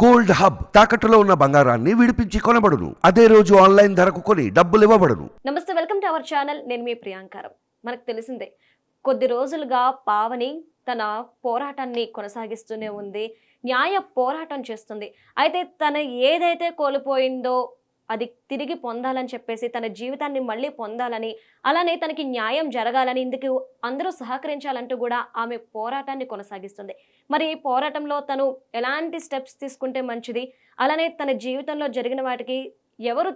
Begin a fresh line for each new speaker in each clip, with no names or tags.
Gold hub తాకట్టులో ఉన్న బంగారాన్ని విడిపించి కొనబడును. అదే రోజు ఆన్లైన్ ధరకు కొని డబ్బులు ఇవ్వబడును.
నమస్తే వెల్కమ్ టు అవర్ ఛానల్. నేను మీ ప్రియాంకారం. మనకు తెలిసిందే కొద్ది రోజులుగా పావని తన పోరాటాన్ని కొనసాగిస్తూనే ఉంది న్యాయ పోరాటం చేస్తుంది. అయితే తన ఏదైతే కోల్పోయిందో అది తిరిగి పొందాలని చెప్పేసి తన జీవితాన్ని మళ్ళీ పొందాలని అలానే తనకి న్యాయం జరగాలని ఇందుకు అందరూ సహకరించాలంటూ కూడా ఆమె పోరాటాన్ని కొనసాగిస్తుంది. మరి ఈ పోరాటంలో తను ఎలాంటి స్టెప్స్ తీసుకుంటే మంచిది? అలానే తన జీవితంలో జరిగిన వాటికి ఎవరు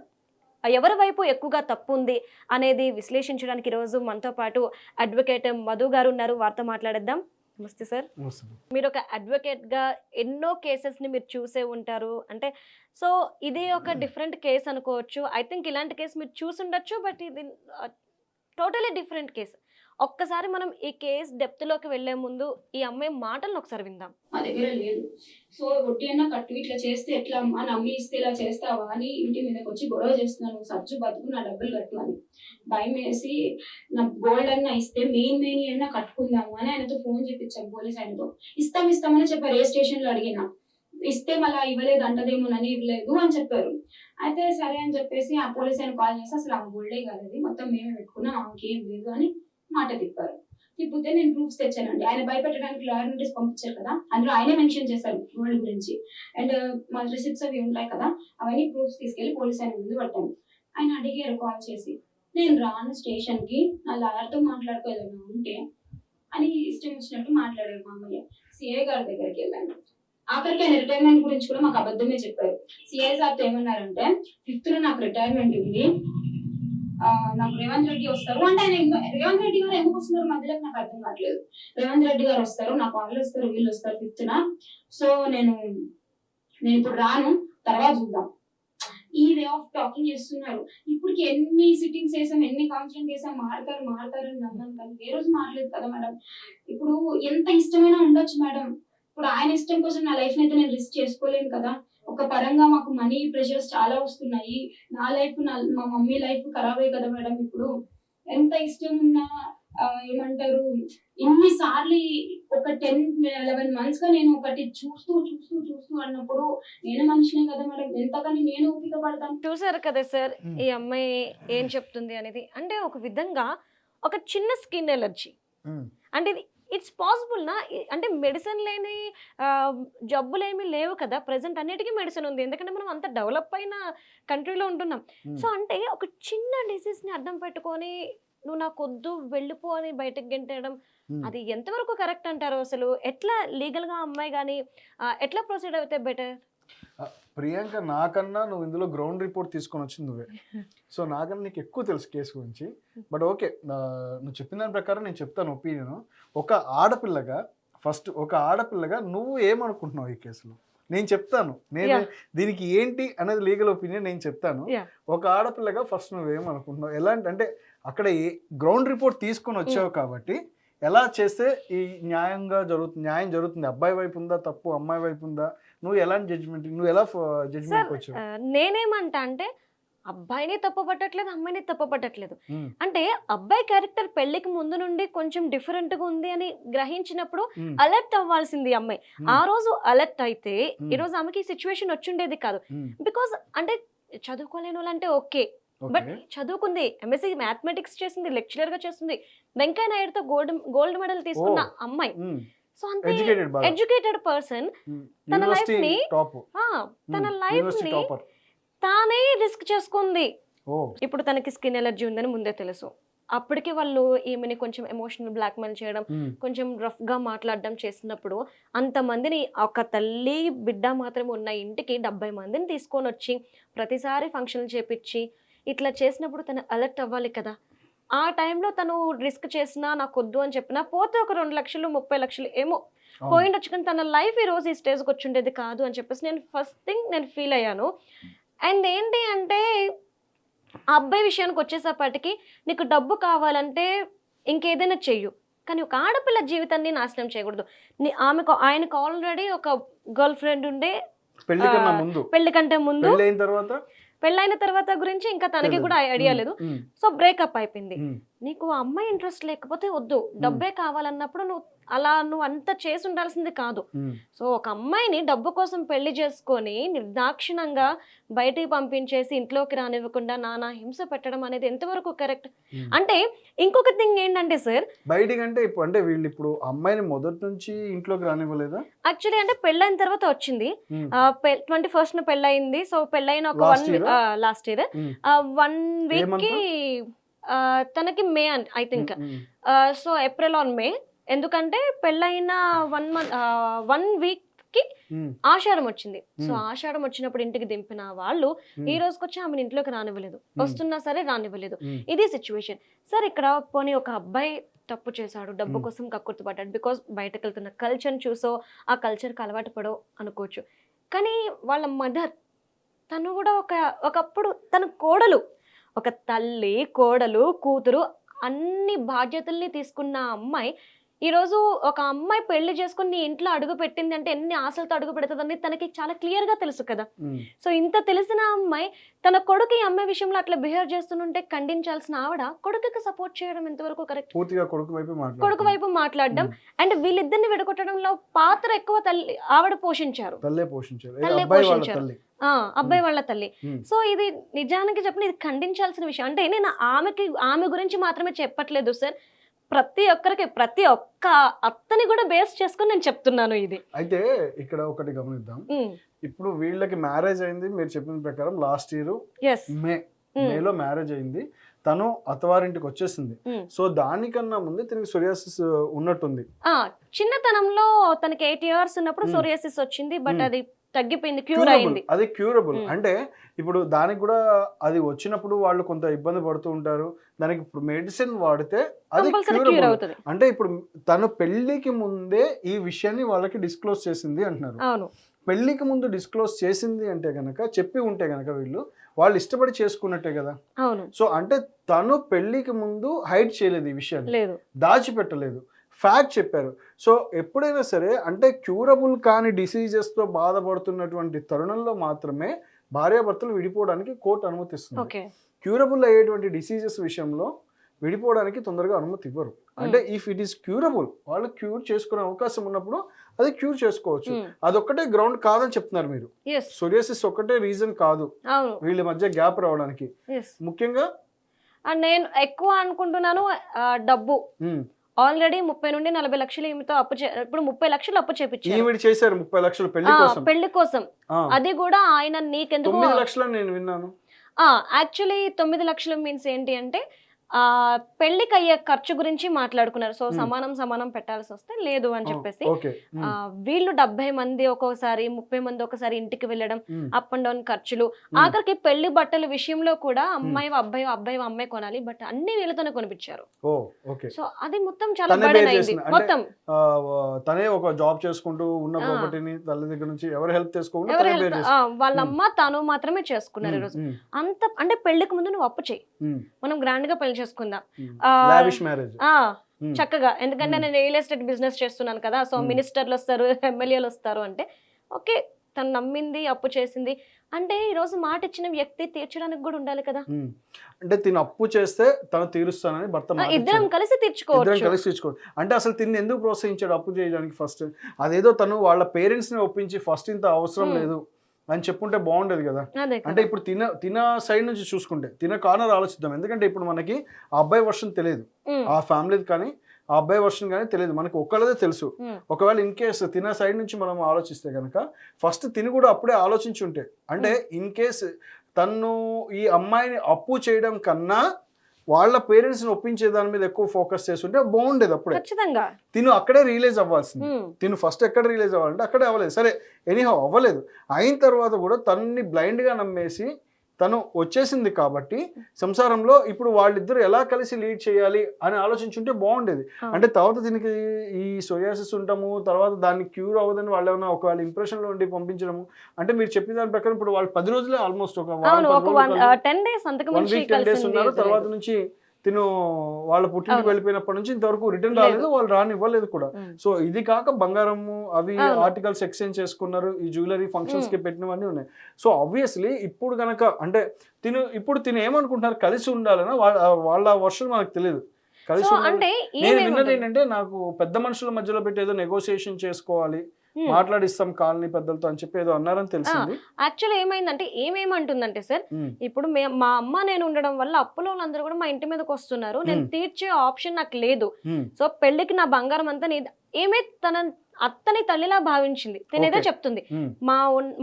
ఎవరి వైపు ఎక్కువగా తప్పు ఉంది అనేది విశ్లేషించడానికి ఈరోజు మనతో పాటు అడ్వకేట్ మధు గారు ఉన్నారు. వారితో మాట్లాడేద్దాం. నమస్తే సార్. మీరు ఒక అడ్వకేట్గా ఎన్నో కేసెస్ని మీరు చూసే ఉంటారు. అంటే సో ఇది ఒక డిఫరెంట్ కేసు అనుకోవచ్చు. ఐ థింక్ ఇలాంటి కేసు మీరు చూసి ఉండొచ్చు బట్ ఇది టోటలీ డిఫరెంట్ కేసు. ఒక్కసారి మనం ఈ కేసు డెప్త్లోకి వెళ్ళే ముందు ఈ అమ్మాయి మాటలను ఒకసారి విందాం.
మా దగ్గర లేదు. సో వడ్డీ అన్న కట్టు ఇట్లా చేస్తే ఎట్లా అమ్మా నమ్మి ఇస్తే ఇలా చేస్తావా అని ఇంటి మీదకి వచ్చి గొడవ చేస్తున్నాను సజ్జు బతుకు నా డబ్బులు కట్టు అని. భయం వేసి నా గోల్డ్ అన్న ఇస్తే మెయిన్ మెయిన్ అన్న కట్టుకుందాము అని ఆయనతో ఫోన్ చేపించాం పోలీస్ ఆయనతో. ఇస్తాం ఇస్తామని చెప్పారు. ఏ స్టేషన్లో అడిగిన. ఇస్తే మళ్ళీ ఇవ్వలేదు అంటదేమోనని ఇవ్వలేదు అని చెప్పారు. అయితే సరే అని చెప్పేసి ఆ పోలీస్ ఆయన కాల్ చేసి అసలు ఆ గోల్డే కాదు అది. మొత్తం మేమే పెట్టుకున్నాం ఆమెకి ఏం లేదు అని మాట తిప్పారు. తిప్పితే నేను ప్రూఫ్స్ తెచ్చానండి. ఆయన భయపెట్టడానికి లాయర్ నోటీస్ పంపించారు కదా అందులో ఆయనే మెన్షన్ చేశారు గోల్డ్ గురించి. అండ్ uh, మా రిసిప్ట్స్ అవి ఉంటాయి కదా అవన్నీ ప్రూఫ్స్ తీసుకెళ్ళి పోలీస్ ఆయన ముందు పట్టాను. ఆయన అడిగారు కాల్ చేసి నేను రాను స్టేషన్కి నా లాయర్తో మాట్లాడుకోలేదు ఉంటే అని ఇష్టం వచ్చినట్టు మాట్లాడారు మా అమ్మయ్య. సిఐ గారి దగ్గరికి వెళ్ళాను. ఆఖరికి ఆయన రిటైర్మెంట్ గురించి కూడా మాకు అబద్ధమే చెప్పారు. సిఐ సార్తో ఏమన్నారంటే ఫిఫ్త్లో నాకు రిటైర్మెంట్ ఉంది. నాకు రేవంత్ రెడ్డి వస్తారు. అంటే ఆయన రేవంత్ రెడ్డి గారు ఎందుకు వస్తున్నారు మధ్యలోకి నాకు అర్థం కావట్లేదు. రేవంత్ రెడ్డి గారు వస్తారు నాకు వాళ్ళు వస్తారు వీళ్ళు వస్తారు ఫిఫ్త్ నా. సో నేను నేను ఇప్పుడు రాను తర్వాత చూద్దాం. ఈ వే ఆఫ్ టాకింగ్ చేస్తున్నారు. ఇప్పటికి ఎన్ని సిట్టింగ్స్ వేసాం ఎన్ని కౌన్సిలింగ్ చేసాం మారుతారు మారుతారు అని అర్థం కానీ ఏ రోజు మారలేదు కదా మేడం. ఇప్పుడు ఎంత ఇష్టమైనా ఉండొచ్చు మేడం. ఇప్పుడు ఆయన ఇష్టం కోసం నా లైఫ్ అయితే నేను రిస్క్ చేసుకోలేను కదా. ఒక పరంగా మాకు మనీ ప్రెషర్స్ చాలా వస్తున్నాయి. నా లైఫ్ నా మా మమ్మీ లైఫ్ ఖరాబ్ అయ్యి కదా మేడం ఇప్పుడు. ఎంత ఇష్టం ఉన్నా ఏమంటారు ఇన్ని సార్లు ఒక టెన్ లెవెన్ మంత్స్గా నేను ఒకటి చూస్తూ చూస్తూ చూస్తూ అన్నప్పుడు నేను మనిషినే కదా మేడం. ఎంతకని నేను ఓపిక పడతాను.
చూసారు కదా సార్
మ్మ్.
ఈ అమ్మాయి ఏం చెప్తుంది అనేది? అంటే ఒక విధంగా ఒక చిన్న స్కిన్ ఎలర్జీ. అంటే ఇది ఇట్స్ పాసిబుల్ నా అంటే మెడిసిన్ లేని జబ్బులు ఏమీ లేవు కదా? ప్రజెంట్ అన్నిటికీ మెడిసిన్ ఉంది. ఎందుకంటే మనం అంత డెవలప్ అయిన కంట్రీలో ఉంటున్నాం. సో అంటే ఒక చిన్న డిసీజ్ని అడ్డం పెట్టుకొని నువ్వు నాకు వద్దు వెళ్ళిపో అని బయటకు గెంటడం అది ఎంతవరకు కరెక్ట్ అంటారు అసలు? ఎట్లా లీగల్గా అమ్మాయి కానీ ఎట్లా ప్రొసీడ్ అయితే బెటర్?
ప్రియాంక నాకన్నా నువ్వు ఇందులో గ్రౌండ్ రిపోర్ట్ తీసుకొని వచ్చింది నువ్వే. సో నాకన్నా నీకు ఎక్కువ తెలుసు కేసు గురించి. బట్ ఓకే నువ్వు చెప్పిన దాని ప్రకారం నేను చెప్తాను ఒపీనియన్ ఒక ఆడపిల్లగా ఫస్ట్ ఒక ఆడపిల్లగా నువ్వు ఏమనుకుంటున్నావు ఈ కేసులో నేను చెప్తాను. నేను. దీనికి ఏంటి అనేది లీగల్ ఒపీనియన్ నేను చెప్తాను. ఒక ఆడపిల్లగా ఫస్ట్ నువ్వు ఏమనుకుంటున్నావు? ఎలాంటి అంటే అక్కడ గ్రౌండ్ రిపోర్ట్ తీసుకొని వచ్చావు కాబట్టి ఎలా చేస్తే ఈ న్యాయంగా జరుగుతుంది న్యాయం జరుగుతుంది? అబ్బాయి వైపు ఉందా? తప్పు? అమ్మాయి వైపు ఉందా? నువ్వు ఎలాంటి జడ్జిమెంట్ నువ్వు ఎలా జడ్జిమెంట్ వచ్చావు
నేనేమంటా అంటే అబ్బాయిని తప్పపట్టట్లేదు అమ్మాయిని తప్పపట్టట్లేదు అంటే అబ్బాయి క్యారెక్టర్ పెళ్ళికి ముందు నుండి కొంచెం డిఫరెంట్గా ఉంది అని గ్రహించినప్పుడు అలర్ట్ అవ్వాల్సింది అమ్మాయి. ఆ రోజు అలర్ట్ అయితే. ఈ రోజు ఆమెకి సిచ్యువేషన్ వచ్చిండేది కాదు. బికాస్ అంటే చదువుకోలేని వాళ్ళంటే ఓకే బట్ చదువుకుంది ఎంఎస్సీ మ్యాథమెటిక్స్ చేసింది లెక్చరర్గా చేస్తుంది వెంకయ్య నాయుడుతో గోల్డ్ గోల్డ్ మెడల్ తీసుకున్న. అమ్మాయి. సో అంతే
ఎడ్యుకేటెడ్
పర్సన్ తన life ని-
టాప్
తన
లైఫ్ని
తానే రిస్క్ చేసుకుంది. ఇప్పుడు తనకి స్కిన్ ఎలర్జీ ఉందని ముందే తెలుసు. అప్పటికే వాళ్ళు ఈమెని కొంచెం ఎమోషనల్ బ్లాక్మెయిల్ చేయడం
ఉమ్,
కొంచెం రఫ్గా మాట్లాడడం చేసినప్పుడు అంతమందిని ఒక తల్లి బిడ్డ మాత్రమే ఉన్న ఇంటికి డెబ్బై మందిని తీసుకొని వచ్చి ప్రతిసారి ఫంక్షన్లు చేపించి ఇట్లా చేసినప్పుడు తను అలర్ట్ అవ్వాలి కదా. ఆ టైంలో తను రిస్క్ చేసినా నాకు వద్దు అని చెప్పినా పోతే ఒక రెండు లక్షలు ముప్పై లక్షలు ఏమో. పోయిండొచ్చు కానీ తన లైఫ్ ఈ రోజు ఈ స్టేజ్కి వచ్చి ఉండేది కాదు అని చెప్పేసి నేను ఫస్ట్ థింగ్ నేను ఫీల్ అయ్యాను. అండ్ ఏంటి అంటే ఆ అబ్బాయి విషయానికి వచ్చేసేపటికి నీకు డబ్బు కావాలంటే ఇంకేదైనా చెయ్యు. కానీ ఒక ఆడపిల్ల జీవితాన్ని నాశనం చేయకూడదు. నీ ఆమెకు ఆయనకు ఆల్రెడీ ఒక గర్ల్ ఫ్రెండ్ ఉండే పెళ్ళి
ముందు.
కంటే ముందు
పెళ్ళి అయిన తర్వాత?
పెళ్ళైన తర్వాత గురించి ఇంకా తనకి కూడా ఐడియా లేదు. సో బ్రేకప్ అయిపోయింది. నీకు అమ్మాయి ఇంట్రెస్ట్ లేకపోతే వద్దు. డబ్బే కావాలన్నప్పుడు నువ్వు అలా నువ్వు అంత చేసి ఉండాల్సింది కాదు సో ఒక అమ్మాయిని డబ్బు కోసం పెళ్ళి చేసుకొని నిర్దాక్షిణంగా బయటికి పంపించేసి ఇంట్లోకి రానివ్వకుండా నానా హింస పెట్టడం అనేది ఎంతవరకు కరెక్ట్. అంటే ఇంకొక థింగ్ ఏంటంటే సార్
బయటికి అంటే ఇప్పుడు అంటే వీళ్ళు ఇప్పుడు అమ్మాయిని మొదటి నుంచి ఇంట్లోకి రానివ్వలేదా?
యాక్చువల్లీ అంటే పెళ్ళైన తర్వాత వచ్చింది. ట్వంటీ ఫస్ట్ పెళ్ళయింది. సో పెళ్ళైన ఒక one last year one week? కి తనకి May I think. So April on May. ఎందుకంటే పెళ్ళైన వన్ మంత్ వన్
వీక్కి
ఆషాఢం వచ్చింది. సో. ఆషాఢం వచ్చినప్పుడు ఇంటికి దింపిన వాళ్ళు ఈ రోజుకి వచ్చి ఆమెను ఇంట్లోకి రానివ్వలేదు. వస్తున్నా సరే రానివ్వలేదు. ఇది సిచ్యువేషన్. సార్ ఇక్కడ పోనీ ఒక అబ్బాయి తప్పు చేశాడు డబ్బు. కోసం కక్కుర్తి పడ్డాడు బికాస్ బయటకు వెళ్తున్న కల్చర్ని చూసో ఆ కల్చర్కి అలవాటు పడో అనుకోవచ్చు. కానీ వాళ్ళ మదర్ తను కూడా ఒక ఒకప్పుడు తన కోడలు ఒక తల్లి కోడలు కూతురు అన్ని బాధ్యతల్ని తీసుకున్న అమ్మాయి ఈరోజు ఒక అమ్మాయి పెళ్ళి చేసుకుని నీ ఇంట్లో అడుగు పెట్టింది అంటే ఎన్ని ఆశలతో అడుగు పెడుతుందని తనకి చాలా క్లియర్గా తెలుసు కదా. సో ఇంత తెలిసిన అమ్మాయి తన కొడుకు ఈ అమ్మాయి విషయంలో అట్లా బిహేవ్ చేస్తుంటే ఖండించాల్సిన ఆవిడ కొడుకుకి సపోర్ట్ చేయడం ఎంతవరకు కరెక్ట్
పూర్తిగా కొడుకు వైపు
కొడుకు వైపు మాట్లాడడం. అండ్ వీళ్ళిద్దరిని విడగొట్టడంలో పాత్ర ఎక్కువ తల్లి ఆవిడ పోషించారు.
తల్లే పోషించారు.
తల్లే పోషించారు. అబ్బాయి వాళ్ళ తల్లి. సో ఇది నిజానికి చెప్పిన ఇది ఖండించాల్సిన విషయం. అంటే నేను ఆమెకి ఆమె గురించి మాత్రమే చెప్పట్లేదు సార్. ప్రతి ఒక్కరికి ప్రతి ఒక్క అత్తని కూడా బేస్ చేసుకొని నేను చెప్తున్నాను ఇది
అయితే ఇక్కడ ఒకటి గమనిద్దాం. ఇప్పుడు వీళ్ళకి మ్యారేజ్ అయింది మీరు చెప్పిన ప్రకారం లాస్ట్ ఇయర్ మే మేలో మ్యారేజ్ అయింది తను అత్తవారింటికి వచ్చేసింది. సో దానికన్నా ముందే తిరిగి సొరియాసిస్ ఉన్నట్టుంది
చిన్నతనంలో తనకి ఎయిట్ ఇయర్స్ ఉన్నప్పుడు. సోరియాసిస్ వచ్చింది బట్. అది తగ్గిపోయింది క్యూర్. అయింది
అది క్యూరబుల్. అంటే ఇప్పుడు దానికి కూడా అది వచ్చినప్పుడు వాళ్ళు కొంత ఇబ్బంది పడుతూ ఉంటారు. దానికి ఇప్పుడు మెడిసిన్ వాడితే అది క్యూరబుల్ అంటే ఇప్పుడు తను పెళ్ళికి ముందే ఈ విషయాన్ని వాళ్ళకి డిస్క్లోజ్ చేసింది అంటున్నారు.
అవును.
పెళ్ళికి ముందు డిస్క్లోజ్ చేసింది అంటే గనక చెప్పి ఉంటే గనక వీళ్ళు వాళ్ళు ఇష్టపడి చేసుకున్నట్టే కదా.
అవును.
సో అంటే తను పెళ్ళికి ముందు హైడ్ చేయలేదు ఈ విషయాన్ని.
లేదు.
దాచిపెట్టలేదు. ఫ్యాక్ట్ చెప్పారు. సో ఎప్పుడైనా సరే అంటే క్యూరబుల్ కాని డిసీజెస్తో బాధపడుతున్నటువంటి తరుణంలో మాత్రమే భార్యాభర్తలు విడిపోవడానికి కోర్టు అనుమతిస్తుంది. క్యూరబుల్ అయ్యేటువంటి డిసీజెస్ విషయంలో విడిపోవడానికి తొందరగా అనుమతి ఇవ్వరు. అంటే ఇఫ్ ఇట్ ఈస్ క్యూరబుల్ వాళ్ళు క్యూర్ చేసుకునే అవకాశం ఉన్నప్పుడు అది క్యూర్ చేసుకోవచ్చు. అదొక్కటే గ్రౌండ్ కాదని చెప్తున్నారు మీరు. సోరియాసిస్ ఒక్కటే రీజన్ కాదు. వీళ్ళ మధ్య గ్యాప్ రావడానికి. ముఖ్యంగా
అండ్ నేను ఎక్కువ అనుకుంటున్నాను డబ్బు.
ఉమ్,
ఆల్రెడీ ముప్పై నుండి నలభై లక్షలు ఈమెతో అప్పు ఇప్పుడు ముప్పై లక్షలు అప్పు చేపించారు.
చేశారు ముప్పై లక్షలు
పెళ్ళి
కోసం.
పెళ్ళి కోసం. అది కూడా ఆయన నీకెందుకు
లక్షలు నేను విన్నాను.
యాక్చువల్లీ తొమ్మిది లక్షలు మీన్స్ ఏంటి అంటే పెళ్ళికి అయ్యే ఖర్చు గురించి మాట్లాడుకున్నారు. సో. సమానం సమానం పెట్టాల్సి వస్తే లేదు అని చెప్పేసి. వీళ్ళు డెబ్బై మంది ఒక్కోసారి ముప్పై మంది ఒకసారి ఇంటికి వెళ్ళడం అప్ అండ్ డౌన్ ఖర్చులు. ఆఖరికి పెళ్ళి బట్టల విషయంలో కూడా అమ్మాయి అబ్బాయి అబ్బాయి అమ్మాయి కొనాలి బట్ అన్ని వీళ్ళతోనే కొనిపించారు. సో అది మొత్తం చాలా బర్డెన్ అయింది. మొత్తం.
తనే ఒక జాబ్ చేసుకుంటూ ఉన్న. ప్రాపర్టీని తల్లి దగ్గర నుంచి ఎవరు హెల్ప్
ఎవరు వాళ్ళ అమ్మ తాను మాత్రమే చేసుకున్నారు ఈరోజు. అంత అంటే పెళ్ళికి ముందు నువ్వు అప్పు చేయి. మనం గ్రాండ్గా పెళ్ళి చేసుకుందాం. చక్కగా. ఎందుకంటే. నేను రియల్ ఎస్టేట్ బిజినెస్ చేస్తున్నాను కదా సో. మినిస్టర్లు వస్తారు ఎమ్మెల్యేలు వస్తారు అంటే ఓకే తను నమ్మింది అప్పు చేసింది. అంటే ఈ రోజు మాట ఇచ్చిన వ్యక్తి తీర్చడానికి కూడా ఉండాలి కదా.
అంటే తిని అప్పు చేస్తే తను తీరుస్తానని భర్త
ఇద్దరం. కలిసి
ఇద్దరం
తీర్చుకోవచ్చు
కలిసి తీర్చుకోండి అంటే అసలు తిని ఎందుకు ప్రోత్సహించాడు అప్పు చేయడానికి ఫస్ట్ అదేదో తను వాళ్ళ పేరెంట్స్ని ఒప్పించి ఫస్ట్ ఇంత అవసరం. లేదు. అని చెప్పుంటే బాగుండేది కదా. అంటే ఇప్పుడు తిన తిన సైడ్ నుంచి చూసుకుంటే తిన కార్నర్ ఆలోచిద్దాం. ఎందుకంటే ఇప్పుడు మనకి ఆ అబ్బాయి వర్షన్ తెలియదు. ఆ ఫ్యామిలీది కానీ ఆ అబ్బాయి వర్షన్ కానీ తెలియదు. మనకి ఒక్కళ్ళదే తెలుసు. ఒకవేళ ఇన్ కేస్ తిన సైడ్ నుంచి మనం ఆలోచిస్తే కనుక ఫస్ట్ తిని కూడా అప్పుడే ఆలోచించి ఉంటే అంటే ఇన్ కేస్ తను ఈ అమ్మాయిని అప్పు చేయడం కన్నా వాళ్ళ పేరెంట్స్ని ఒప్పించే దాని మీద ఎక్కువ ఫోకస్ చేస్తుంటే బాగుండేది అప్పుడే.
ఖచ్చితంగా.
తిను అక్కడే రియలైజ్ అవ్వాల్సింది. తిను ఫస్ట్ ఎక్కడ రిలీజ్ అవ్వాలంటే అక్కడే అవ్వలేదు. సరే ఎనీహౌ అవ్వలేదు. అయిన తర్వాత కూడా తనని బ్లైండ్గా నమ్మేసి తను వచ్చేసింది కాబట్టి సంసారంలో ఇప్పుడు వాళ్ళిద్దరు ఎలా కలిసి లీడ్ చేయాలి అని ఆలోచించుంటే బాగుండేది. అంటే తర్వాత దీనికి ఈ సోయాసిస్ ఉంటాము తర్వాత దాన్ని క్యూర్ అవ్వదని వాళ్ళు ఏమైనా ఒకవేళ ఇంప్రెషన్లో ఉండి పంపించడము అంటే మీరు చెప్పిన దాని ప్రకారం ఇప్పుడు వాళ్ళు పది రోజులే ఆల్మోస్ట్ ఒక
టెన్ డేస్
ఉన్నారు. తర్వాత నుంచి తిను వాళ్ళ పుట్టింటికి. వెళ్ళిపోయినప్పటి నుంచి ఇంతవరకు రిటర్న్
లేదు.
రాలేదు వాళ్ళు రానివ్వలేదు కూడా. సో ఇది కాక బంగారము అవి. ఆర్టికల్స్ ఎక్స్చేంజ్ చేసుకున్నారు ఈ జ్యువెలరీ ఫంక్షన్స్కి పెట్టినవన్నీ ఉన్నాయి సో ఆబ్వియస్లీ ఇప్పుడు గనక అంటే తిను ఇప్పుడు తిను ఏమనుకుంటున్నారు కలిసి ఉండాలని వాళ్ళ వాళ్ళ వర్షం మనకు తెలియదు కలిసి నేను విన్నది ఏంటంటే నాకు పెద్ద మనుషుల మధ్యలో పెట్టి ఏదో నెగోసియేషన్ చేసుకోవాలి. మాట్లాడిస్తాం కాలనీ పెద్దలతో అని చెప్పి ఏదో అన్నారని తెలిసింది
యాక్చువల్లీ ఏమైందంటే ఏమేమంటుందంటే సార్. ఇప్పుడు మే అమ్మ నేను ఉండడం వల్ల అప్పుల వాళ్ళందరూ కూడా మా ఇంటి మీదకి వస్తున్నారు నేను. తీర్చే ఆప్షన్ నాకు లేదు. సో పెళ్ళికి నా బంగారం అంతా నీ ఏమే తన అత్తని తల్లిలా భావించింది తినేదే. చెప్తుంది. మా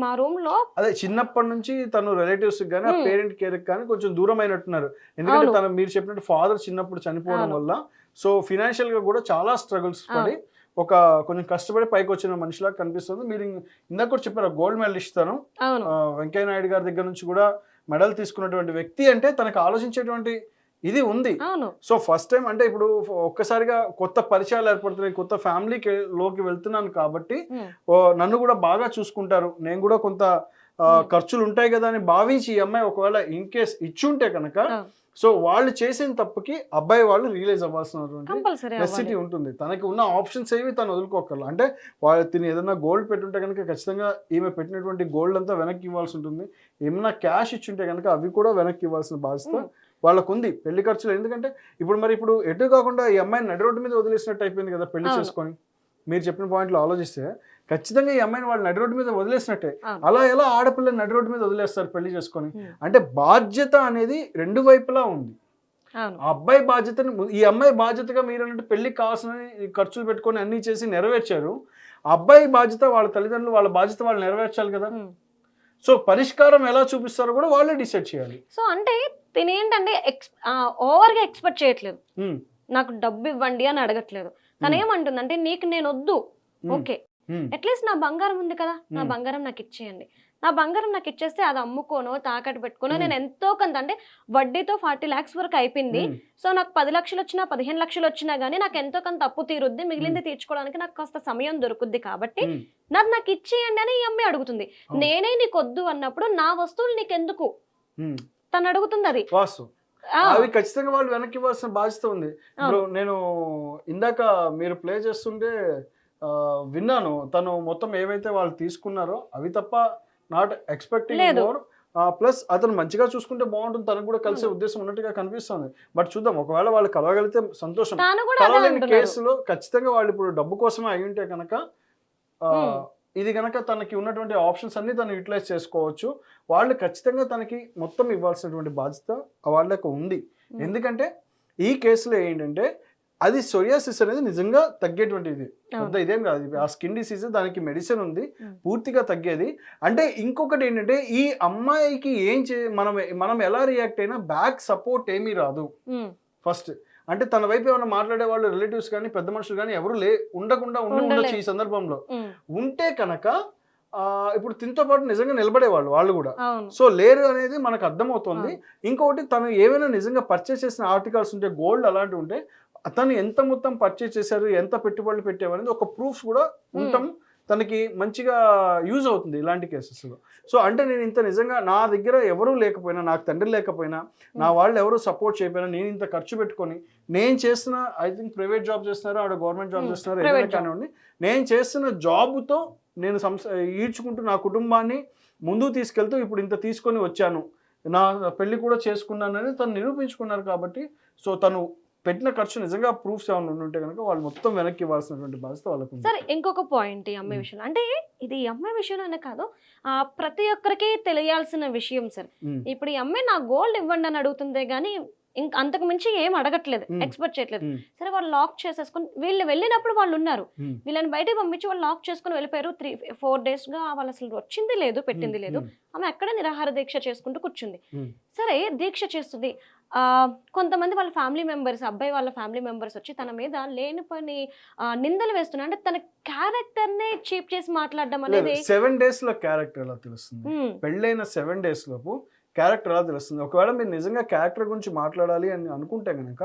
మా రూమ్లో
అదే చిన్నప్పటి నుంచి తను రిలేటివ్స్ కానీ
Hmm.
పేరెంట్ కేర్ కానీ కొంచెం దూరం అయినట్టున్నారు ఎందుకంటే. తను మీరు చెప్పినట్టు ఫాదర్ చిన్నప్పుడు చనిపోవడం. వల్ల సో ఫినాన్షియల్గా కూడా చాలా స్ట్రగుల్స్ పడి ఒక కొంచెం కష్టపడి పైకి వచ్చిన మనిషిలా కనిపిస్తుంది. మీరు ఇందాక కూడా చెప్పారు గోల్డ్ మెడల్ ఇస్తాను వెంకయ్య నాయుడు గారి దగ్గర నుంచి కూడా మెడల్ తీసుకున్నటువంటి వ్యక్తి అంటే తనకు ఆలోచించేటువంటి ఇది ఉంది. సో ఫస్ట్ టైం అంటే ఇప్పుడు ఒక్కసారిగా కొత్త పరిచయాలు ఏర్పడుతున్నాయి. కొత్త ఫ్యామిలీకి లోకి వెళ్తున్నాను కాబట్టి నన్ను కూడా బాగా చూసుకుంటారు. నేను కూడా కొంత. ఖర్చులు ఉంటాయి కదా అని భావించి ఈ అమ్మాయి ఒకవేళ ఇన్ కేస్ ఇచ్చుంటే కనుక. సో వాళ్ళు చేసిన తప్పుకి అబ్బాయి వాళ్ళు రియలైజ్ అవ్వాల్సినటువంటి నెసిటీ ఉంటుంది. తనకి ఉన్న ఆప్షన్స్ ఏవి తను వదులుకోగలరు అంటే వాళ్ళు తిని ఏదైనా గోల్డ్ పెట్టుంటే కనుక ఖచ్చితంగా ఈమె పెట్టినటువంటి గోల్డ్ అంతా వెనక్కి ఇవ్వాల్సి ఉంటుంది. ఏమైనా క్యాష్ ఇచ్చుంటే కనుక అవి కూడా వెనక్కి ఇవ్వాల్సిన బాధ్యత. వాళ్ళకు ఉంది పెళ్ళి ఖర్చులు ఎందుకంటే ఇప్పుడు మరి ఇప్పుడు ఎటు కాకుండా ఈ అమ్మాయిని నడి రోడ్డు మీద వదిలేసినట్టు అయిపోయింది కదా
పెళ్ళి.
చేసుకొని. మీరు చెప్పిన పాయింట్లో ఆలోచిస్తే ఖచ్చితంగా ఈ అమ్మాయిని వాళ్ళు నడి రోడ్డు మీద వదిలేసినట్టే. అలా ఎలా ఆడపిల్లని నడి రోడ్డు మీద వదిలేస్తారు పెళ్ళి చేసుకొని. అంటే బాధ్యత అనేది రెండు వైపులా ఉంది ఆ అబ్బాయి బాధ్యతని ఈ అమ్మాయి బాధ్యతగా మీరు అన్నట్టు పెళ్ళికి కావాల్సిన ఖర్చులు పెట్టుకొని అన్ని చేసి నెరవేర్చారు ఆ అబ్బాయి బాధ్యత వాళ్ళ తల్లిదండ్రులు వాళ్ళ బాధ్యత వాళ్ళు నెరవేర్చాలి కదా. సో పరిష్కారం ఎలా చూపిస్తారో కూడా వాళ్ళే డిసైడ్ చేయాలి
సో అంటే తినేంటంటే ఎక్స్ ఓవర్గా ఎక్స్పెక్ట్ చేయట్లేదు. నాకు డబ్బు ఇవ్వండి అని అడగట్లేదు తను. ఏమంటుందంటే నీకు నేను వద్దు. ఓకే. అట్లీస్ట్ నా బంగారం ఉంది కదా నా. బంగారం నాకు ఇచ్చేయండి నా బంగారం నాకు ఇచ్చేస్తే అది అమ్ముకోనో తాకట్టు పెట్టుకోనో. నేను ఎంతో కొంత అంటే వడ్డీతో ఫార్టీ లాక్స్ వరకు అయిపోయింది. సో నాకు పది లక్షలు వచ్చినా పదిహేను లక్షలు వచ్చినా గానీ నాకు ఎంతో కొంత అప్పు తీరుద్ది మిగిలింది తీర్చుకోవడానికి నాకు కాస్త సమయం దొరుకుద్ది కాబట్టి. నాకు నాకు ఇచ్చేయండి అని ఈ అమ్మాయి అడుగుతుంది. నేనే నీకు వద్దు అన్నప్పుడు నా వస్తువులు నీకు ఎందుకు
Hmm.
తను అడుగుతుంది అది
అవి ఖచ్చితంగా వాళ్ళు వెనక్కి ఇవ్వాల్సిన బాధ్యత ఉంది ఇప్పుడు నేను ఇందాక మీరు ప్లే చేస్తుంటే విన్నాను. తను మొత్తం ఏవైతే వాళ్ళు తీసుకున్నారో అవి తప్ప నాట్ ఎక్స్పెక్టింగ్. మోర్ ప్లస్ అతను మంచిగా చూసుకుంటే బాగుంటుంది. తనకు కూడా కలిసే. ఉద్దేశం ఉన్నట్టుగా కనిపిస్తుంది. బట్ చూద్దాం. ఒకవేళ వాళ్ళు కలవగలిగితే సంతోషం. కలవలేని కేసులో ఖచ్చితంగా వాళ్ళు ఇప్పుడు డబ్బు కోసమే అయి ఉంటే కనుక. ఇది కనుక తనకి ఉన్నటువంటి ఆప్షన్స్ అన్ని తను యూటిలైజ్ చేసుకోవచ్చు. వాళ్ళు ఖచ్చితంగా తనకి మొత్తం ఇవ్వాల్సినటువంటి బాధ్యత వాళ్ళకి ఉంది. ఎందుకంటే ఈ కేసులో ఏంటంటే అది సొరియాసిస్ అనేది నిజంగా తగ్గేటువంటిది. పెద్ద
అవును.
ఇదేం కాదు. ఇది ఆ స్కిన్ డిసీజ్ దానికి మెడిసిన్ ఉంది. పూర్తిగా తగ్గేది. అంటే ఇంకొకటి ఏంటంటే ఈ అమ్మాయికి ఏం చే మనం మనం ఎలా రియాక్ట్ అయినా బ్యాక్ సపోర్ట్ ఏమీ రాదు. ఫస్ట్. అంటే తన వైపు ఏమైనా మాట్లాడే వాళ్ళు రిలేటివ్స్ కానీ పెద్ద మనుషులు కానీ ఎవరు లే ఉండకుండా ఉండి. ఉండొచ్చు ఈ సందర్భంలో. ఉంటే కనుక ఆ, ఇప్పుడు తినతో పాటు నిజంగా నిలబడేవాళ్ళు వాళ్ళు కూడా. సో లేరు అనేది మనకు అర్థమవుతుంది. ఇంకొకటి తను ఏమైనా నిజంగా పర్చేస్ చేసిన ఆర్టికల్స్ ఉంటే గోల్డ్ అలాంటివి ఉంటే తను ఎంత మొత్తం పర్చేస్ చేశారు ఎంత పెట్టుబడులు పెట్టారు అనేది ఒక ప్రూఫ్స్ కూడా ఉండటం తనకి మంచిగా యూజ్ అవుతుంది ఇలాంటి కేసెస్లో సో అంటే నేను ఇంత నిజంగా నా దగ్గర ఎవరూ లేకపోయినా నాకు తండ్రి లేకపోయినా నా వాళ్ళు ఎవరు సపోర్ట్ చేయకపోయినా నేను ఇంత ఖర్చు పెట్టుకొని నేను చేస్తున్న ఐ థింక్ ప్రైవేట్ జాబ్ చేస్తున్నారు ఆడ గవర్నమెంట్ జాబ్ చేస్తున్నారు ఏదైనా. కానివ్వండి నేను చేస్తున్న జాబ్తో నేను సంస ఈడ్చుకుంటూ నా కుటుంబాన్ని ముందుకు తీసుకెళ్తూ ఇప్పుడు ఇంత తీసుకొని వచ్చాను. నా పెళ్ళి కూడా చేసుకున్నానని తను నిరూపించుకున్నారు కాబట్టి సో తను పెట్టిన ఖర్చు నిజంగా ప్రూఫ్స్ ఏమైనా ఉంటే కనుక వాళ్ళు మొత్తం వెనక్కి ఇవ్వాల్సినటువంటి బాధ్యత వాళ్ళకు.
సరే ఇంకొక పాయింట్ ఈ అమ్మాయి. విషయంలో అంటే ఇది ఈ అమ్మాయి విషయంలోనే కాదు ఆ ప్రతి ఒక్కరికి తెలియాల్సిన విషయం సార్ ఇప్పుడు ఈ అమ్మాయి నా గోల్డ్ ఇవ్వండి అని అడుగుతుందే కానీ ఇంక అంతకు మించి ఏం అడగట్లేదు. ఎక్స్పెక్ట్ చేయట్లేదు. సరే వాళ్ళు లాక్ చేసేసుకుని వీళ్ళు వెళ్ళినప్పుడు వాళ్ళు ఉన్నారు. వీళ్ళని బయటకు పంపించి వాళ్ళు లాక్ చేసుకుని వెళ్ళిపోయారు. త్రీ ఫోర్ డేస్గా వాళ్ళు అసలు వచ్చింది లేదు పెట్టింది లేదు. ఆమె అక్కడే నిరాహార దీక్ష చేసుకుంటూ కూర్చుంది. సరే దీక్ష చేస్తుంది. ఆ కొంతమంది వాళ్ళ ఫ్యామిలీ మెంబర్స్ అబ్బాయి వాళ్ళ ఫ్యామిలీ మెంబర్స్ వచ్చి తన మీద లేనిపోని ఆ, నిందలు వేస్తున్నారు. అంటే తన క్యారెక్టర్ నే చీప్ చేసి మాట్లాడడం అనేది
సెవెన్ డేస్లో క్యారెక్టర్ ఎలా తెలుస్తుంది? పెళ్ళైన సెవెన్ డేస్ లోపు క్యారెక్టర్ ఎలా తెలుస్తుంది. ఒకవేళ మీరు నిజంగా క్యారెక్టర్ గురించి మాట్లాడాలి అని అనుకుంటే కనుక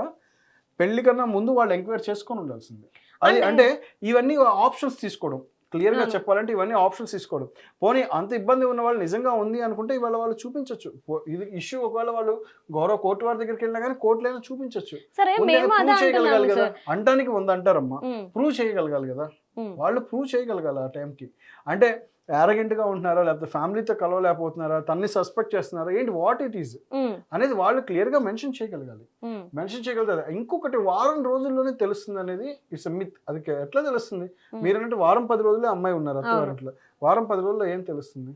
పెళ్ళి కన్నా ముందు వాళ్ళు ఎంక్వైరీ చేసుకొని ఉండాల్సింది. అది
అంటే-
ఇవన్నీ ఆప్షన్స్ తీసుకోవడం. క్లియర్గా. చెప్పాలంటే ఇవన్నీ ఆప్షన్స్ తీసుకోవడం. పోనీ అంత ఇబ్బంది ఉన్న వాళ్ళు నిజంగా ఉంది అనుకుంటే ఇవాళ వాళ్ళు చూపించవచ్చు ఇది ఇష్యూ ఒకవేళ వాళ్ళు గౌరవ కోర్టు వారి దగ్గరికి వెళ్ళినా కానీ కోర్టులైనా చూపించవచ్చు
సరే మేము అదే
ప్రూవ్ చేయగలగాలి కదా. అంటానికి వంద అంటారమ్మా ప్రూవ్ చేయగలగాలి కదా. వాళ్ళు ప్రూవ్ చేయగలగాలి ఆ టైంకి. అంటే arrogant గా ఉంటున్నారా లేకపోతే ఫ్యామిలీతో కలవలేకపోతున్నారా తన్ని సస్పెక్ట్ చేస్తున్నారా ఏంటి వాట్ ఇట్
ఉమ్,
అనేది వాళ్ళు క్లియర్గా మెన్షన్ చేయగలగాలి. మెన్షన్ చేయగలుగుతారు ఇంకొకటి వారం రోజుల్లోనే తెలుస్తుంది అనేది ఇట్స్ మిత్ అది ఎట్లా తెలుస్తుంది. మీరు అన్నట్టు వారం పది రోజులే అమ్మాయి ఉన్నారు అత్తవారింట్లో. వారం పది రోజుల్లో ఏం తెలుస్తుంది?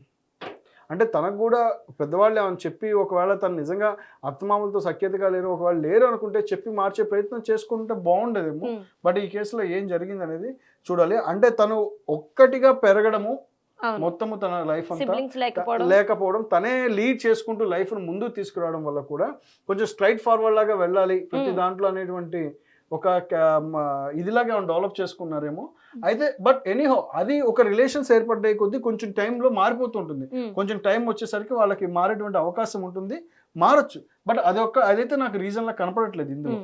అంటే తనకు కూడా పెద్దవాళ్ళు ఏమని చెప్పి ఒకవేళ తను నిజంగా అత్తమామలతో సఖ్యతగా లేరు ఒకవేళ లేరు అనుకుంటే చెప్పి మార్చే ప్రయత్నం చేసుకుంటే బాగుండేదేమో. బట్ ఈ కేసులో ఏం జరిగింది అనేది చూడాలి. అంటే తను ఒక్కటిగా పెరగడము మొత్తము తన లైఫ్ అంతా
లేకపోవడం.
తనే లీడ్ చేసుకుంటూ లైఫ్ను ముందుకు తీసుకురావడం వల్ల కూడా కొంచెం స్ట్రైట్ ఫార్వర్డ్ లాగా వెళ్ళాలి. ప్రతి. దాంట్లో అనేటువంటి ఒక ఇదిలాగా డెవలప్ చేసుకున్నారేమో. అయితే బట్ ఎనీహో అది ఒక రిలేషన్స్ ఏర్పడ్డే కొద్దీ కొంచెం టైంలో మారిపోతుంటుంది కొంచెం టైం వచ్చేసరికి వాళ్ళకి మారేటువంటి అవకాశం ఉంటుంది. మారచ్చు. బట్ అది ఒక అదైతే నాకు రీజన్ లా కనపడట్లేదు ఇందులో.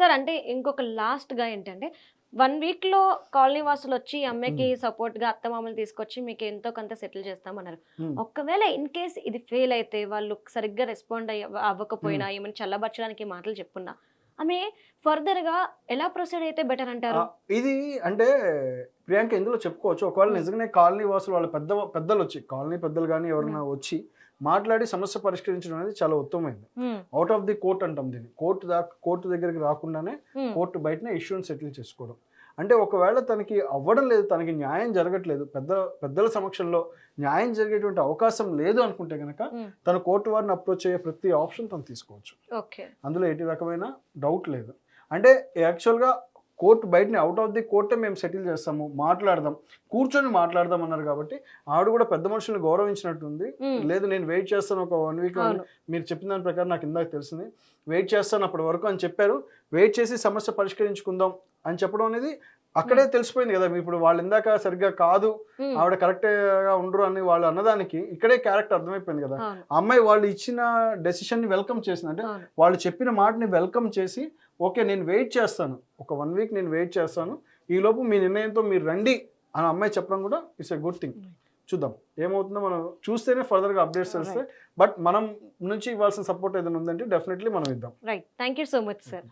సార్ అంటే ఇంకొక లాస్ట్గా ఏంటంటే వన్ వీక్లో కాలనీ వాసులు వచ్చి అమ్మాయికి సపోర్ట్గా అత్తమామలు తీసుకొచ్చి మీకు ఎంతో కొంత సెటిల్ చేస్తామన్నారు. ఒకవేళ ఇన్ కేస్ ఇది ఫెయిల్ అయితే వాళ్ళు సరిగ్గా రెస్పాండ్ అవ్వకపోయినా ఏమైనా చల్లబరచడానికి మాటలు చెప్పున్నా ఆమె ఫర్దర్గా ఎలా ప్రొసీడ్ అయితే బెటర్ అంటారు?
ఇది అంటే ప్రియాంక ఇందులో చెప్పుకోవచ్చు. ఒకవేళ
Hmm.
నిజంగానే కాలనీ వాసులు వాళ్ళ పెద్ద పెద్దలు వచ్చి కాలనీ పెద్దలు కానీ ఎవరైనా వచ్చి మాట్లాడి సమస్య పరిష్కరించడం అనేది చాలా ఉత్తమమైంది. అవుట్ ఆఫ్ ది కోర్ట్ అంటాం దీన్ని. కోర్టు దాకా కోర్టు దగ్గరికి రాకుండానే
ఉమ్,
కోర్టు బయటనే ఇష్యూని సెటిల్ చేసుకోవడం. అంటే ఒకవేళ తనకి అవ్వడం లేదు తనకి న్యాయం జరగట్లేదు పెద్ద పెద్దల సమక్షంలో న్యాయం జరిగేటువంటి అవకాశం లేదు అనుకుంటే కనుక తన కోర్టు వారిని అప్రోచ్ అయ్యే ప్రతి ఆప్షన్ తను తీసుకోవచ్చు.
ఓకే.
అందులో ఎటు రకమైన డౌట్ లేదు. అంటే యాక్చువల్గా కోర్టు బయటని అవుట్ ఆఫ్ ది కోర్టే మేము సెటిల్ చేస్తాము మాట్లాడదాం కూర్చొని మాట్లాడదాం అన్నారు కాబట్టి ఆవిడ కూడా పెద్ద మనుషుల్ని గౌరవించినట్టుంది. లేదు నేను వెయిట్ చేస్తాను ఒక వన్ వీక్ మీరు చెప్పిన దాని ప్రకారం నాకు ఇందాక తెలిసింది. వెయిట్ చేస్తాను అప్పటి వరకు అని చెప్పారు. వెయిట్ చేసి సమస్య పరిష్కరించుకుందాం అని చెప్పడం అనేది అక్కడే తెలిసిపోయింది కదా. ఇప్పుడు వాళ్ళు ఇందాక సరిగ్గా కాదు ఆవిడ కరెక్ట్గా ఉండరు అని వాళ్ళు అన్నదానికి ఇక్కడే క్యారెక్టర్ అర్థమైపోయింది కదా. అమ్మాయి వాళ్ళు ఇచ్చిన డెసిషన్ని వెల్కమ్ చేసింది. అంటే వాళ్ళు చెప్పిన మాటని వెల్కమ్ చేసి ఓకే నేను వెయిట్ చేస్తాను. ఒక వన్ వీక్ నేను వెయిట్ చేస్తాను. ఈ లోపు మీ నిర్ణయంతో మీరు రండి అని అమ్మాయి చెప్పడం కూడా ఇట్స్ ఎ గుడ్ థింగ్ చూద్దాం. ఏమవుతుందో మనం చూస్తేనే ఫర్దర్గా అప్డేట్స్ తెలిస్తే బట్ మనం నుంచి ఇవ్వాల్సిన సపోర్ట్ ఏదైనా ఉందంటే డెఫినెట్లీ మనం ఇద్దాం.
Right thank you so much sir